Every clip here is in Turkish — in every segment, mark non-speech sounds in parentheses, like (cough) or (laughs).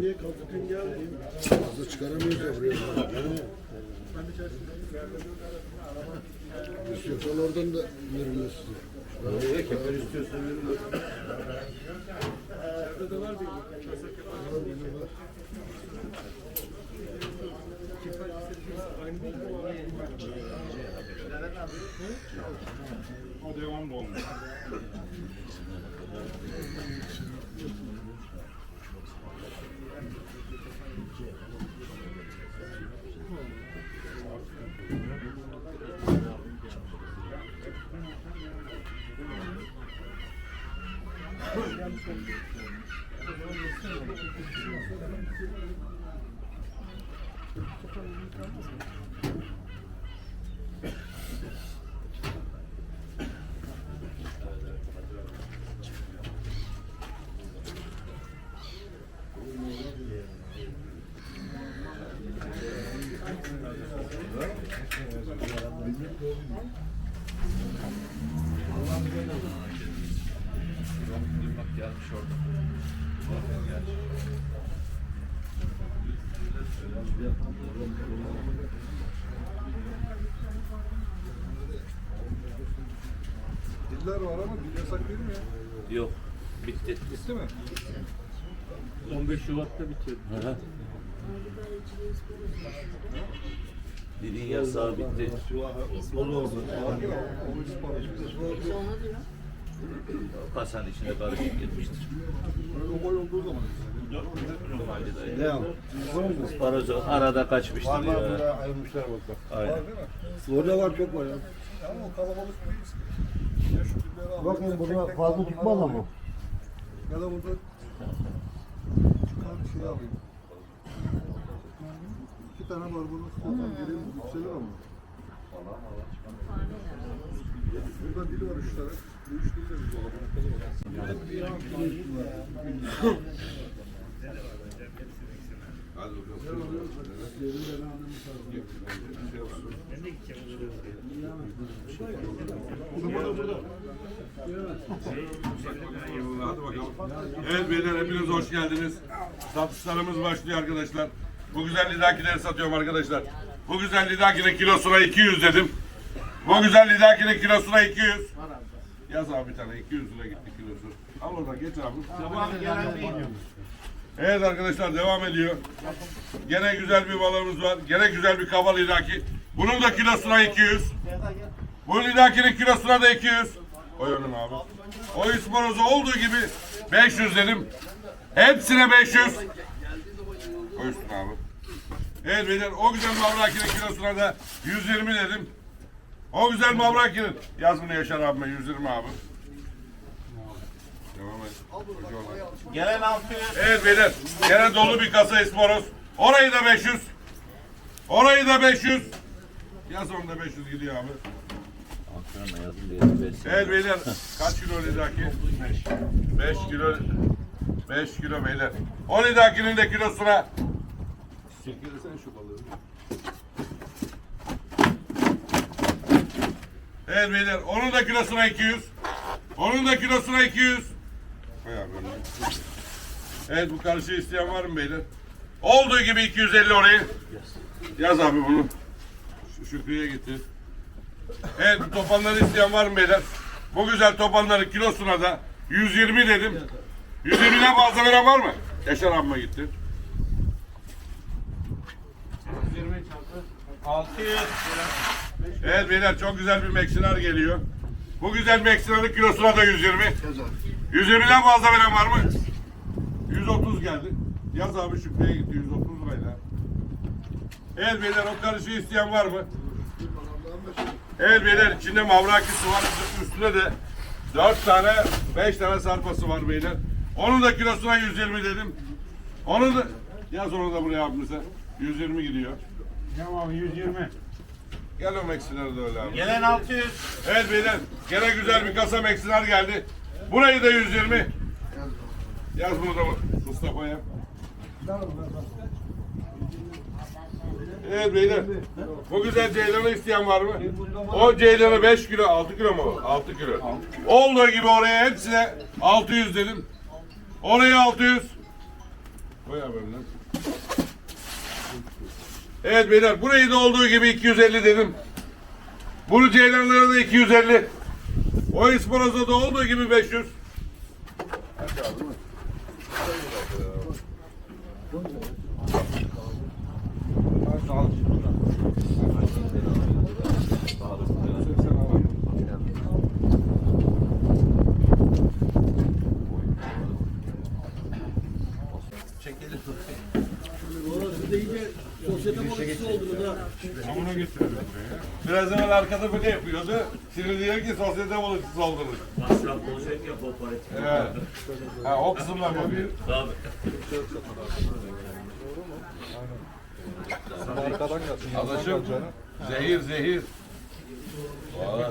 Niye kalktın geldin? Fazla çıkaramıyoruz ya buraya. İstiyorsan oradan da verirler size. Nereye kemer istiyorsan verin. O devamlı olmuş. Bak (laughs) Diller var ama dil yasak değil mi ya? Yok. Bitti. Bitti mi? 15 Şubat'ta bitiyor. Hı hı. Dilin yasağı bitti. Kasanın içinde karışık gitmiştir. Böyle gol olduğu zaman. Ne o? Parozu arada kaçmıştır ya. ayrılmışlar bak. Aynen. Var değil mi? Orada var çok var ya. Ama o kalabalık değil. Bakın tek fazla tutmaz ama. Ya da burada çıkan bir şey alayım. İki tane var burada. Tutalım. Gelin yükselir ama. Burada dil var üç tane. Bu üç dil de bir dolabın Hadi bakalım. Evet beyler hepiniz hoş geldiniz. Satışlarımız başlıyor arkadaşlar. Bu güzel lidakileri satıyorum arkadaşlar. Bu güzel lidakinin kilosuna 200 dedim. Bu güzel lidakinin kilosuna 200. Yaz abi bir tane 200 lira gitti kilosu. Al oradan geç abi. Evet arkadaşlar devam ediyor. Gene güzel bir balığımız var. Gene güzel bir kaba lidaki. Bunun da kilosuna 200. Bu lidakinin kilosuna da 200. Koy abi. O ispanozu olduğu gibi 500 dedim. Hepsine 500. Koy abi. Evet beyler o güzel mavrakinin kilosuna da 120 dedim. O güzel mavrakinin. Yaz bunu Yaşar abime 120 abi. Gelen 600. Evet beyler. Gene dolu bir kasa ispanoz. Orayı da 500. Orayı da 500. Yaz onu da 500 gidiyor abi. Antrenman yazın bir versin. Evet beyler kaç kilo lidaki? 5 kilo 5 kilo beyler. O lidakinin de kilosuna Çekilirsen şu balığı. Evet beyler onun da kilosuna 200. Onun da kilosuna 200. Abi. Evet bu karışığı isteyen var mı beyler? Olduğu gibi 250 orayı. Yaz abi bunu. Şu Şükrü'ye getir. Evet bu topanları isteyen var mı beyler? Bu güzel topanların kilosuna da 120 dedim. 120'den fazla veren var mı? Yaşar abime gitti. 600. Evet beyler çok güzel bir meksinar geliyor. Bu güzel meksinarın kilosuna da 120. 120'den fazla veren var mı? 130 geldi. Yaz abi Şükrü'ye gitti 130 lirayla. Evet beyler o karışı isteyen var mı? Evet beyler içinde mavrakisi var. Üstüne de 4 tane 5 tane sarpası var beyler. Onun da kilosuna 120 dedim. Onu da yaz onu da buraya abimize. 120 gidiyor. Tamam 120. Gel o meksinarı da öyle abi. Gelen 600. Evet beyler gene güzel bir kasa meksinar geldi. Burayı da 120. Yaz bunu da Mustafa'ya. Evet beyler. Bu güzel ceylanı isteyen var mı? O ceylanı 5 kilo, 6 kilo mu? 6 kilo. Olduğu gibi oraya hepsine 600 dedim. Oraya 600. Koy abi önden. Evet beyler burayı da olduğu gibi 250 dedim. Bunu ceylanlara da 250. O ispanoza da olduğu gibi 500. Çekelim. Biraz evvel arkada böyle yapıyordu. Şimdi diyor ki sosyete balıkçısı oldunuz. Masraf olacak ya kooperatif. Evet. Ha, o kısımlar bakıyor. Tabii. Arkadan gelsin. Adaşım. Zehir zehir. Valla.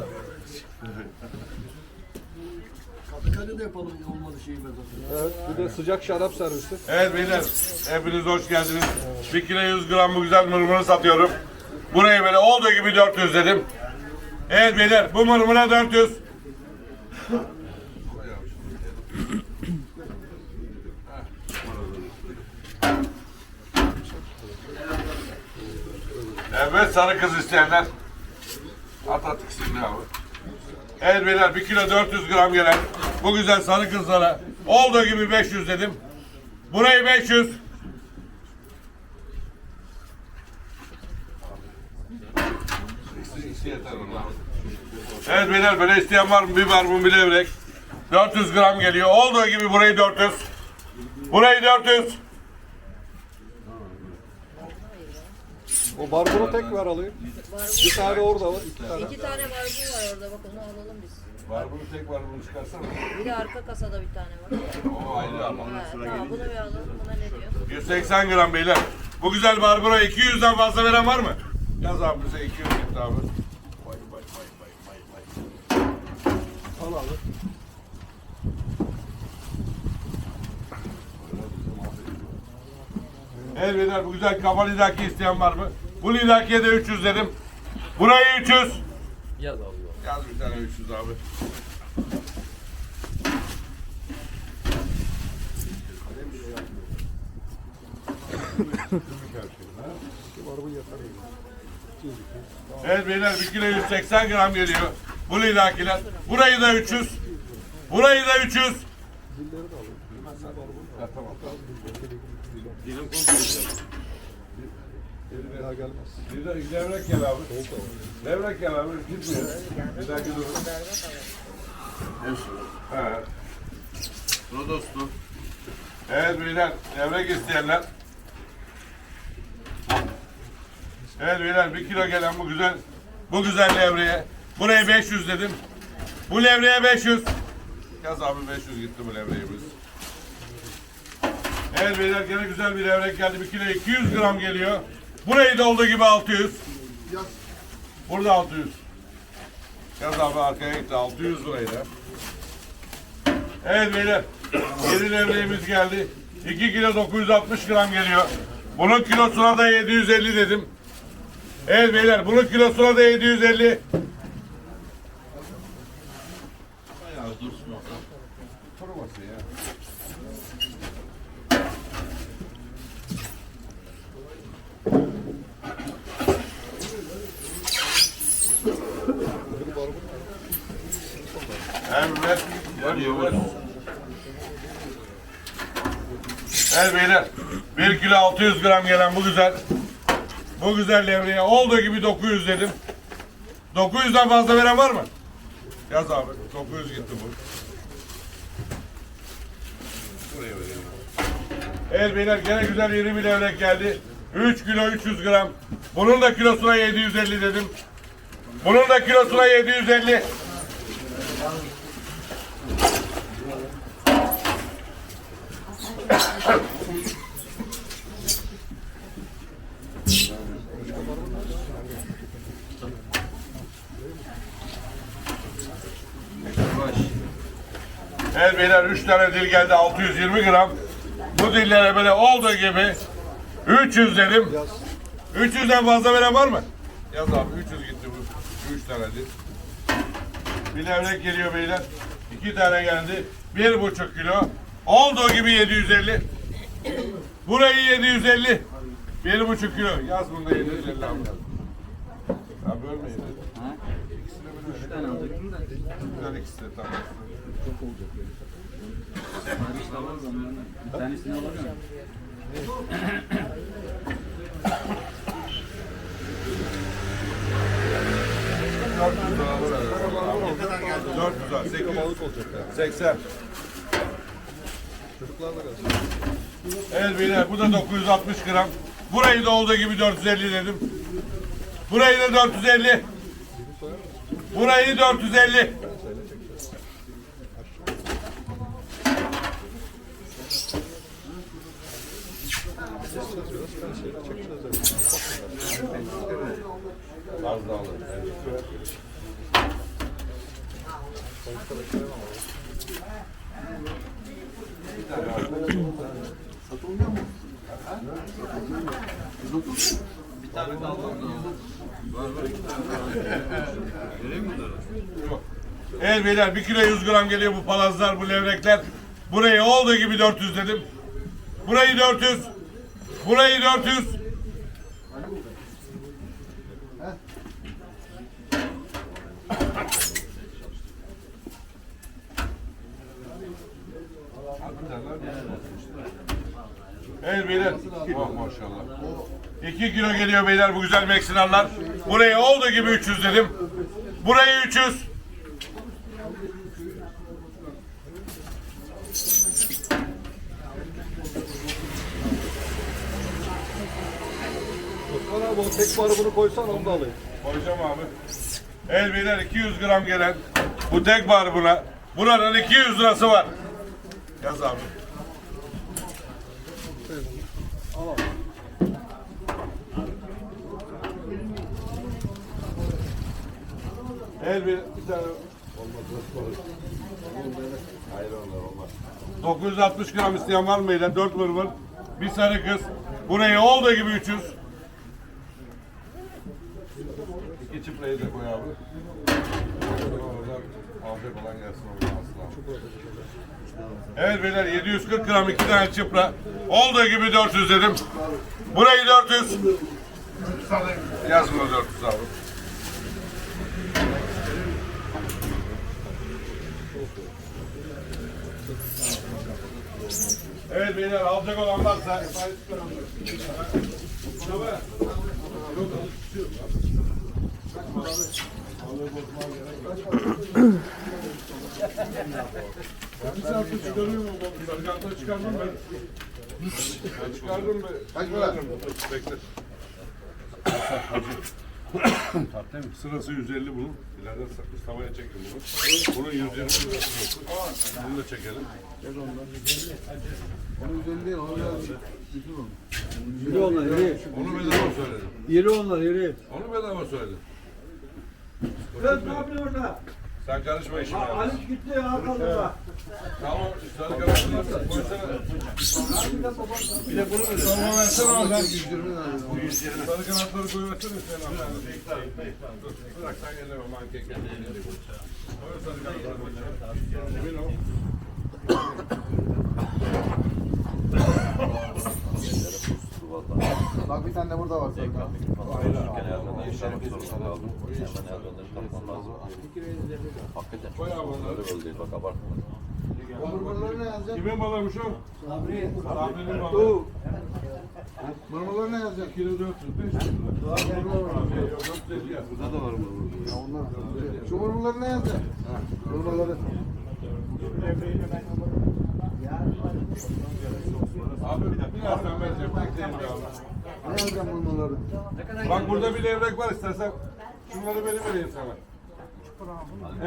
Kadıköy'de de yapalım olmadı şeyi mesela. Evet, bir de sıcak şarap servisi. Evet beyler. Hepiniz hoş geldiniz. 1 kilo 100 gram bu güzel mırmırı satıyorum. Burayı böyle olduğu gibi 400 dedim. Evet beyler bu mırmıra 400. Evet sarı kız isteyenler. At at ikisini abi. Evet beyler 1 kilo 400 gram gelen bu güzel sarı kızlara olduğu gibi 500 dedim. Burayı 500. Evet beyler böyle isteyen var mı? Bir var mı? Bir levrek. 400 gram geliyor. Olduğu gibi burayı 400. Burayı 400. O barbunu tek ver alayım. Bir tane orada var, iki tane. İki tane barbun var orada bak onu alalım biz. Var bunu tek var bunu çıkarsana. Bir de arka kasada bir tane var. O ayrı ama. Ha, tamam bunu bir alalım. Buna ne diyor? 180 gram beyler. Bu güzel barbura 200'den fazla veren var mı? Yaz abi bize 200 gitti abi. Vay. Al abi. Evet beyler bu güzel kafa lidaki isteyen var mı? Bu lidakiye de 300 dedim. Burayı 300. Yaz abi. Yaz bir tane 300 abi. Evet beyler 1 kilo 180 gram geliyor. Bu lidakiler. Burayı da 300. Burayı da 300. Ha, tamam. Bir daha gelmez. Bir de levrek gel abi. Levrek gel abi. Gitmiyor. Bir dahaki dur. Evet. Rodos'tu. Evet beyler. Levrek isteyenler. Evet beyler bir kilo gelen bu güzel bu güzel levreye. Buraya 500 dedim. Bu levreye 500. Yaz abi 500 gitti bu levreğimiz. Evet beyler gene güzel bir levrek geldi. Bir kilo 200 gram geliyor. Burayı da olduğu gibi 600. Burada 600. Yaz abi arkaya gitti 600 lirayı da. Evet beyler. Yeni levreğimiz geldi. 2 kilo 960 gram geliyor. Bunun kilosuna da 750 dedim. Evet beyler bunun kilosuna da 750. Bayağı dursun o. Kuruması ya. Evet. Beyler. 1 kilo 600 gram gelen bu güzel. Bu güzel levreye olduğu gibi 900 dedim. 900'den fazla veren var mı? Yaz abi. 900 gitti bu. Evet beyler gene güzel yeni bir levrek geldi. 3 kilo 300 gram. Bunun da kilosuna 750 dedim. Bunun da kilosuna 750. Evet beyler 3 tane dil geldi 620 gram. Bu dillere böyle olduğu gibi 300 dedim. 300'den fazla veren var mı? Yaz abi 300 gitti bu. 3 tane dil. Bir levrek geliyor beyler. 2 tane geldi. 1,5 kilo. Olduğu gibi 750. Burayı 750. 1,5 kilo. Yaz bunda 750 abi. Abi ölmeyin. İkisini bir Üç tane Güzel ikisi de tamam. Bir tanesini alamıyorum. Dört yüz lira alır herhalde. Dört yüz lira. Sekiz. Balık olacak ya. Seksen. Çocuklar da gelsin. Evet beyler bu da 960 gram. Burayı da olduğu gibi 450 dedim. Burayı da 450. Burayı 450. Az daha. Evet beyler 1 kilo 100 gram geliyor bu palazlar, bu levrekler. Burayı olduğu gibi 400 dedim. Burayı 400. Burayı 400. Evet beyler. Oh maşallah. 2 kilo geliyor beyler bu güzel Meksinarlar. Burayı olduğu gibi 300 dedim. Burayı 300. Osman abi tek barı bunu koysan onu da alayım. Koyacağım abi. El beyler 200 gram gelen bu tek bar buna. Buranın 200 lirası var. Yaz abi. El bir, bir tane Hayır onlar olmaz. 960 gram isteyen var mı beyler? 4 vır vır. Bir sarı kız. Burayı olduğu gibi 300. İki çıprayı da koy abi. Afiyet olan gelsin. Evet beyler 740 gram iki tane çıpra. Olduğu gibi 400 dedim. Burayı 400. Yaz bunu 400 abi. Evet beyler alacak olan varsa Bir saatte çıkarıyor mu bu? Sarıkantları çıkardım ben. Ben çıkardım ben. Kaç para? Bekle. Sırası 150 bunun. İleride Mustafa'ya çekin bunu. Bunun 120 lirası yok. Bunu da çekelim. Onu değil, onu biraz bütün onu. Yürü onlar, yürü. Onu bedava söyledim. Yürü onlar, yürü. Onu bedava söyledim. Sen ne yapıyorsun orada? Sen karışma işime. ya. Ali gitti arkamda. Tamam, sarıkantları koysana. Bir de bunu da sorma versene oradan. 120 lira. Sarı kanatları koyuversene sen abi. Bırak sen geleme manken gel. Koy sarı kanatları. Emin ol. Bak bir tane de burada var. Koy abi onları. Mırmırları ne yazacak? Kimin balıymış o? Sabri. Sabri'nin balığı. Mırmırları ne yazacak? Kilo 400, 500 lira. Yok, 450 yaz. Burada da var Ya onlar. Şu mırmırları ne yazacak? Mırmırları. Abi birazdan vereceğim. Bekleyin bir abi. Ne yazacak mırmırları? Bak burada bir levrek var istersen. Şunları benim vereyim sana.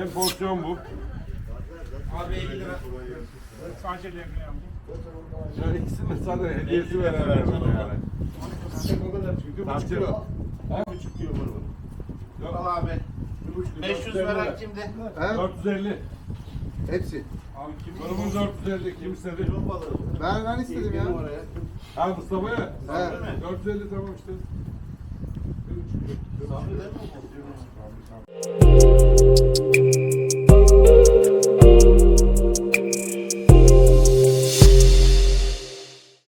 En porsiyon bu. Abi 50 lira. Sadece levrek Ya ikisini de sana hediyesi veren yani. O kadar çünkü Tarçın. kilo. Yok. Al abi. 500 veren kimde? He? 450. Hepsi. Durumun dört üzerinde kim istedi? Ben ben istedim ya. Ha Mustafa'ya? He. 450 tamam işte. Sabri de mi olmadı? Sabri.